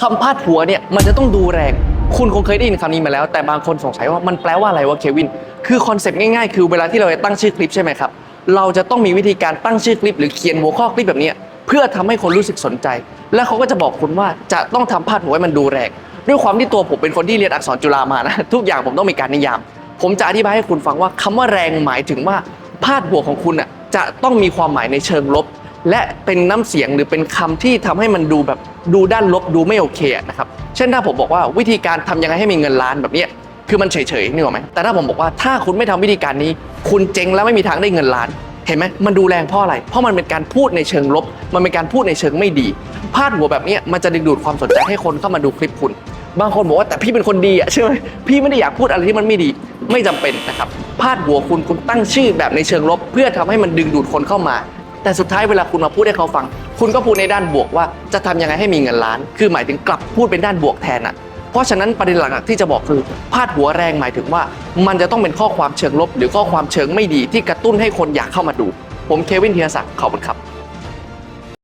คำพาดหัวเนี่ยมันจะต้องดูแรง คุณคงเคยได้ยินคำนี้มาแล้ว แต่บางคนสงสัยว่ามันแปลว่าอะไรวะเควิน คือคอนเซปต์ง่ายๆ คือเวลาที่เราจะตั้งชื่อคลิปใช่ไหมครับ เราจะต้องมีวิธีการตั้งชื่อคลิป หรือเขียนหัวข้อคลิปแบบนี้เพื่อทำให้คนรู้สึกสนใจ แล้วเขาก็จะบอกคุณว่าจะต้องทำพาดหัวให้มันดูแรง ด้วยความที่ตัวผมเป็นคนที่เรียนอักษรจุฬามานะทุกอย่างผมต้องมีการนิยาม ผมจะอธิบายให้คุณฟังว่าคำว่าแรงหมายถึงว่าพาดหัวของคุณอะจะต้องมีความหมายในเชิงลบ และเป็นน้ำเสียงหรือเป็นคำที่ทำให้มันดูแบบดูด้านลบดูไม่โอเคนะครับ เช่นถ้าผมบอกว่าวิธีการทำยังไงให้มีเงินล้านแบบนี้คือมันเฉยๆนี่หรอกไหมแต่ถ้าผมบอกว่าถ้าคุณไม่ทำวิธีการนี้ คุณเจ๊งแล้วไม่มีทางได้เงินล้าน เห็นไหมมันดูแรงเพราะอะไร เพราะมันเป็นการพูดในเชิงลบ มันเป็นการพูดในเชิงไม่ดี พาดหัวแบบนี้มันจะดึงดูดความสนใจให้คนเข้ามาดูคลิปคุณ บางคนบอกว่าแต่พี่เป็นคนดีอะใช่ไหมพี่ไม่ได้อยากพูดอะไรที่มันไม่ดี ไม่จำเป็นนะครับพาดหัวคุณคุณตั้งชื่อแบบในเชิงลบ เพื่อทำให้มันดึงดูดคนเข้ามา แต่สุดท้ายเวลาคุณมาพูดให้เขาฟัง คุณก็พูดในด้านบวกว่าจะทำยังไงให้มีเงินล้าน คือหมายถึงกลับพูดเป็นด้านบวกแทนอะเพราะฉะนั้นประเด็นหลักๆที่จะบอกคือพาดหัวแรงหมายถึงว่า มันจะต้องเป็นข้อความเชิงลบ หรือข้อความเชิงไม่ดีที่กระตุ้นให้คนอยากเข้ามาดู ผมเควินเทียศักดิ์ขอบคุณครับ